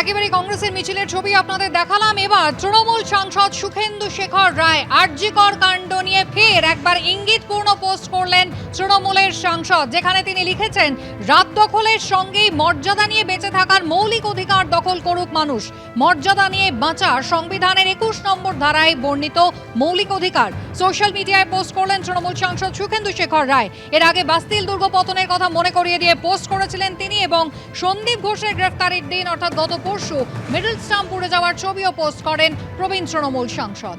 একেবারে কংগ্রেসের মিছিলের ছবি আপনাদের দেখালাম। এবার তৃণমূল সাংসদ সুখেন্দু শেখর রায় আর্যিকর কাণ্ড নিয়ে ফের একবার ইঙ্গিতপূর্ণ পোস্ট করলেন তৃণমূলের সাংসদ, যেখানে তিনি লিখেছেন, রাত দখলের সঙ্গেই মর্যাদা নিয়ে বেঁচে থাকার মৌলিক অধিকার দখল করুক মানুষ। মর্যাদা নিয়ে বাঁচা সংবিধানের একুশ নম্বর ধারায় বর্ণিত মৌলিক অধিকার। সোশ্যাল মিডিয়ায় পোস্ট করলেন তৃণমূল সাংসদ সুখেন্দু শেখর রায়। এর আগে বাস্তিল দুর্গ পতনের কথা মনে করিয়ে দিয়ে পোস্ট করেছিলেন তিনি এবং সন্দীপ ঘোষের গ্রেফতারির দিন, অর্থাৎ গত পরশু মিডল স্টাম্প উড়ে যাওয়ার ছবিও পোস্ট করেন প্রবীণ তৃণমূল সাংসদ।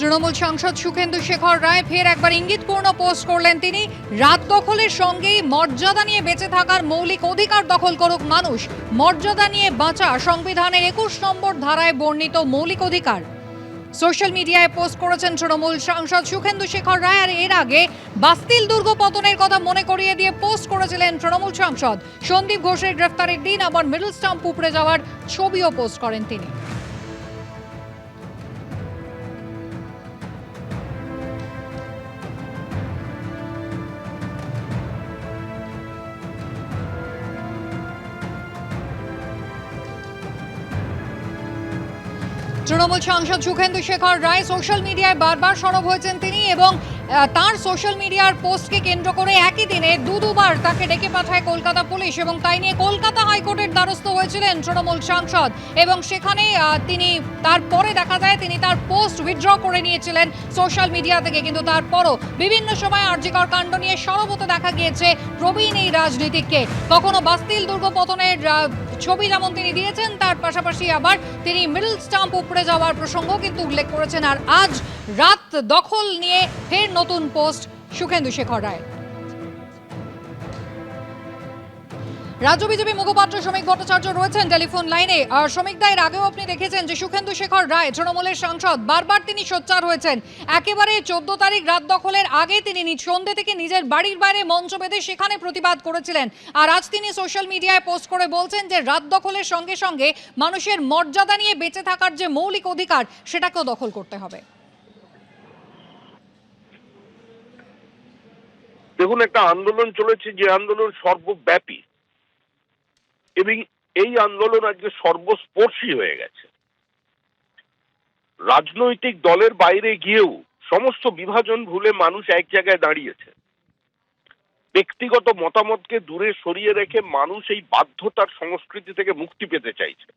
তৃণমূল সাংসদ সুখেন্দু শেখর রায় ফের একবার ইঙ্গিতপূর্ণ পোস্ট করলেন তিনি, রাত দখলের সঙ্গেই মর্যাদা নিয়ে বেঁচে থাকার মৌলিক অধিকার দখল করুক মানুষ, মর্যাদা নিয়ে বাঁচা সংবিধানের একুশ নম্বর ধারায় বর্ণিত মৌলিক অধিকার। সোশ্যাল মিডিয়ায় পোস্ট করেছেন তৃণমূল সাংসদ সুখেন্দু শেখর রায়, আর এর আগে বাস্তিল দুর্গ পতনের কথা মনে করিয়ে দিয়ে পোস্ট করেছিলেন তৃণমূল সাংসদ। সন্দীপ ঘোষের গ্রেফতারের দিন আবার মিডল স্টাম্প উপড়ে যাওয়ার ছবিও পোস্ট করেন তিনি। তৃণমূল সাংসদ সুখেন্দু শেখর রায় সোশ্যাল মিডিয়ায় বারবার সরব হয়েছেন তিনি এবং তার সোশ্যাল মিডিয়ার পোস্টকে কেন্দ্র করে একই দিনে দু দুবার তাকে ডেকে পাঠায় কলকাতা পুলিশ এবং তাই নিয়ে কলকাতা হাইকোর্টের দ্বারস্থ হয়েছিলেন তৃণমূল সাংসদ। এবং সেখানে তিনি তারপরে দেখা যায় তিনি তার পোস্ট উইথড্র করে নিয়েছিলেন সোশ্যাল মিডিয়া থেকে। কিন্তু তারপরও বিভিন্ন সময় আর্যিকর কাণ্ড নিয়ে সরব হতে দেখা গিয়েছে প্রবীণ এই রাজনীতিককে। কখনো বাস্তিল দুর্গ পতনের ছবি যেমন তিনি দিয়েছেন, তার পাশাপাশি আবার তিনি মিডল স্টাম্প উপড়ে যাওয়ার প্রসঙ্গ কিন্তু উল্লেখ করেছেন। আর আজ রাত দখল নিয়ে ফের নতুন পোস্ট সুখেন্দু শেখর রায়। রাজ্য বিজেপি মুখপাত্র শ্রমিক ভট্টাচার্য রয়েছেন টেলিফোন লাইনে। আর শ্রমিক দায়ের আগেও আপনি দেখেছেন যে সুখেন্দু শেখর রায়, তৃণমূলের সাংসদ, বারবার তিনি সোচ্চার হয়েছেন। একেবারে চোদ্দ তারিখ রাত দখলের আগে তিনি নিজ সন্ধ্যে থেকে নিজের বাড়ির বাইরে মঞ্চ বেঁধে সেখানে প্রতিবাদ করেছিলেন। আর আজ তিনি সোশ্যাল মিডিয়ায় পোস্ট করে বলছেন যে রাত দখলের সঙ্গে সঙ্গে মানুষের মর্যাদা নিয়ে বেঁচে থাকার যে মৌলিক অধিকার, সেটাকেও দখল করতে হবে। দেখুন, একটা আন্দোলন চলেছে যে আন্দোলন সর্বব্যাপী। এবং এই আন্দোলন আজকে সর্বস্পর্শী হয়ে গেছে। রাজনৈতিক দলের বাইরে গিয়েও সমস্ত বিভাজন ভুলে মানুষ এক জায়গায় দাঁড়িয়েছে। ব্যক্তিগত মতামতকে দূরে সরিয়ে রেখে মানুষ এই বাধ্যতার সংস্কৃতি থেকে মুক্তি পেতে চাইছে।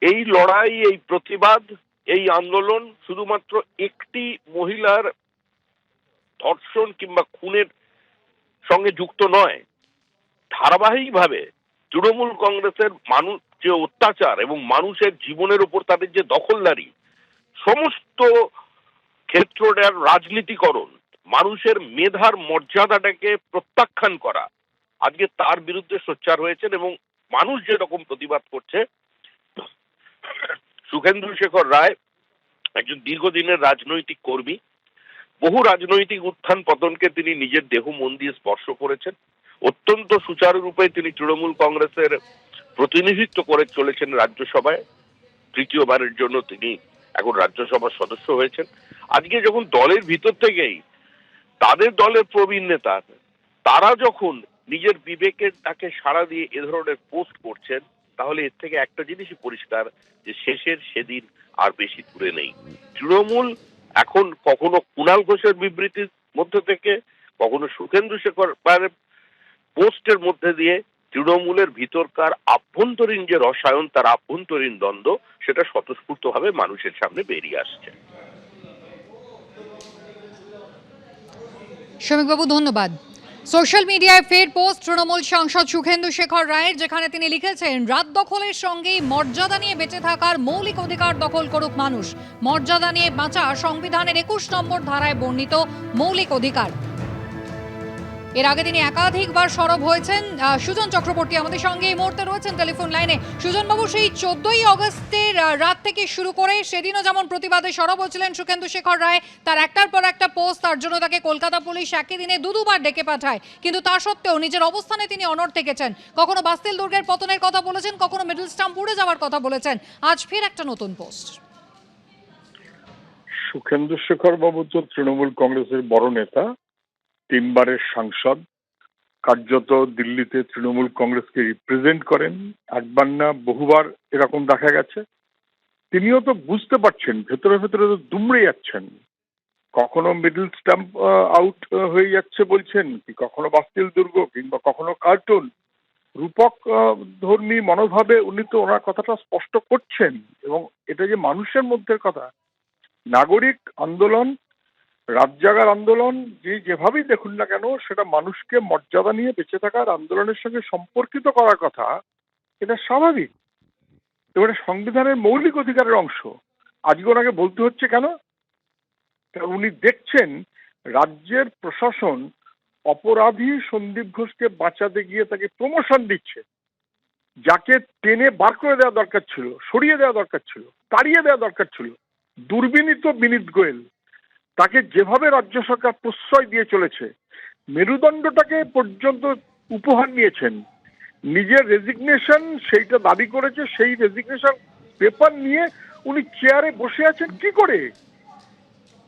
এই লড়াই, এই প্রতিবাদ, এই আন্দোলন শুধুমাত্র একটি মহিলার ধর্ষণ কিংবা খুনের সঙ্গে যুক্ত নয়। ধারাবাহিকভাবে তৃণমূল কংগ্রেসের মানুষ যে অত্যাচার এবং মানুষের জীবনের উপর তাদের যে দখলদারি, সমস্ত ক্ষেত্রটার রাজনীতিকরণ, মানুষের মেধার মর্যাদাটাকে প্রত্যাখ্যান করা আজকে তার বিরুদ্ধে সোচ্চার হয়েছেন এবং মানুষ যেরকম প্রতিবাদ করছে সুখেন্দ্র শেখর রায় একজন দীর্ঘদিনের রাজনৈতিক কর্মী। বহু রাজনৈতিক উত্থান পতনকে তিনি নিজের দেহ মন দিয়ে স্পর্শ করেছেন। অত্যন্ত সুচারুরূপে তিনি তৃণমূল কংগ্রেসের প্রতিনিধিত্ব করে চলেছেন রাজ্যসভায়। তৃতীয়বারের জন্য তিনি এখন রাজ্যসভার সদস্য হয়েছেন। আজকে যখন দলের ভিতর থেকেই তাদের দলের প্রবীণ নেতা, তারা যখন নিজের বিবেকের তাকে সাড়া দিয়ে এ ধরনের পোস্ট করছেন, তাহলে এর থেকে একটা জিনিসই পরিষ্কার যে শেষের সেদিন আর বেশি দূরে নেই। তৃণমূল এখন কখনো কুণাল ঘোষের বিবৃতির মধ্যে থেকে, কখনো সুখেন্দু শেখর পোস্টের মধ্যে দিয়ে তৃণমূলের ভিতরকার আভ্যন্তরীণ যে রসায়ন, তার আভ্যন্তরীণ দ্বন্দ্ব, সেটা স্বতঃস্ফূর্ত ভাবে মানুষের সামনে বেরিয়ে আসছে। শ্রমিকবাবু, ধন্যবাদ। সোশ্যাল মিডিয়ায় ফের পোস্ট তৃণমূল সাংসদ সুখেন্দু শেখর রায়ের, যেখানে তিনি লিখেছেন, রাত দখলের সঙ্গেই মর্যাদা নিয়ে বেঁচে থাকার মৌলিক অধিকার দখল করুক মানুষ। মর্যাদা নিয়ে বাঁচা সংবিধানের একুশ নম্বর ধারায় বর্ণিত মৌলিক অধিকার। এর আগে তিনি একাধিকবার সরব হয়েছেন। সুজন চক্রবর্তী আমাদের সঙ্গে এই মুহূর্তে রয়েছেন টেলিফোন লাইনে। সুজনবাবু, সেই চোদ্দই অগস্টের রাত থেকে শুরু করে সেদিনও যেমন প্রতিবাদে সরব হয়েছিলেন সুখেন্দু শেখর রায়, তার একটার পর একটা পোস্ট, তার জন্য তাকে কলকাতা পুলিশ একই দিনে দু দুবার ডেকে পাঠায়। কিন্তু তা সত্ত্বেও নিজের অবস্থানে তিনি অনড় থেকেছেন। কখনো বাস্তিল দুর্গের পতনের কথা বলেছেন, কখনো মিডল স্টাম্প উড়ে যাওয়ার কথা বলেছেন। আজ ফের একটা নতুন পোস্ট। সুখেন্দু শেখর বাবু তো তৃণমূল কংগ্রেসের বড় নেতা। তিনবারের সাংসদ, কার্যত দিল্লিতে তৃণমূল কংগ্রেসকে রিপ্রেজেন্ট করেন। একবার না বহুবার এরকম দেখা গেছে। তিনিও তো বুঝতে পারছেন, ভেতরে ভেতরে তো দুমড়ে যাচ্ছেন। কখনো মিডল স্টাম্প আউট হয়ে যাচ্ছে বলছেন, কি কখনো বাস্তিল দুর্গ কিংবা কখনো কার্টুন রূপক ধর্মী মনোভাবে উনি তো ওনার কথাটা স্পষ্ট করছেন এবং এটা যে মানুষের মধ্যে কথা, নাগরিক আন্দোলন রাত জাগার আন্দোলন যে যেভাবেই দেখুন না কেন, সেটা মানুষকে মর্যাদা নিয়ে বেঁচে থাকার আন্দোলনের সঙ্গে সম্পর্কিত করার কথা, এটা স্বাভাবিক। এবারে সংবিধানের মৌলিক অধিকারের অংশ। আজকে ওনাকে বলতে হচ্ছে কেন? উনি দেখছেন রাজ্যের প্রশাসন অপরাধী সন্দীপ ঘোষকে বাঁচাতে গিয়ে তাকে প্রমোশন দিচ্ছে। যাকে টেনে বার করে দেওয়া দরকার ছিল, সরিয়ে দেওয়া দরকার ছিল, তাড়িয়ে দেওয়া দরকার ছিল। দুর্বিনীত বিনীত গোয়েল। তাকে যেভাবে রাজ্য সরকার প্রশ্রয় দিয়ে চলেছে, মেরুদণ্ডটাকে পর্যন্ত উপহার নিয়েছেন, নিজের রেজিগনেশন সেইটা দাবি করেছে, সেই রেজিগনেশন পেপার নিয়ে উনি চেয়ারে বসে আছেন কি করে?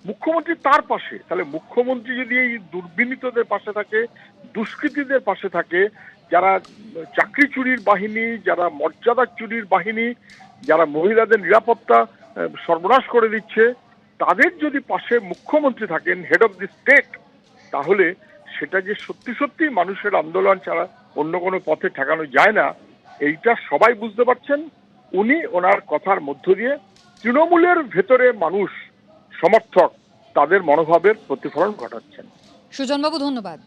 মুখ্যমন্ত্রী তার পাশে, তাহলে মুখ্যমন্ত্রী যদি এই দুর্বিনীতদের পাশে থাকে, দুষ্কৃতীদের পাশে থাকে, যারা চাকরি চুরির বাহিনী, যারা মর্যাদা চুরির বাহিনী, যারা মহিলাদের নিরাপত্তা সর্বনাশ করে দিচ্ছে তাদের যদি পাশে মুখ্যমন্ত্রী থাকেন হেড অফ দি স্টেট তাহলে সেটা যে সত্যি সত্যি মানুষের আন্দোলন ছাড়া অন্য কোনো পথে ঠেকানো যায় না, এইটা সবাই বুঝতে পারছেন। উনি ওনার কথার মধ্য দিয়ে তৃণমূলের ভেতরে মানুষ, সমর্থক, তাদের মনোভাবের প্রতিফলন ঘটাচ্ছেন। সুজনবাবু, ধন্যবাদ।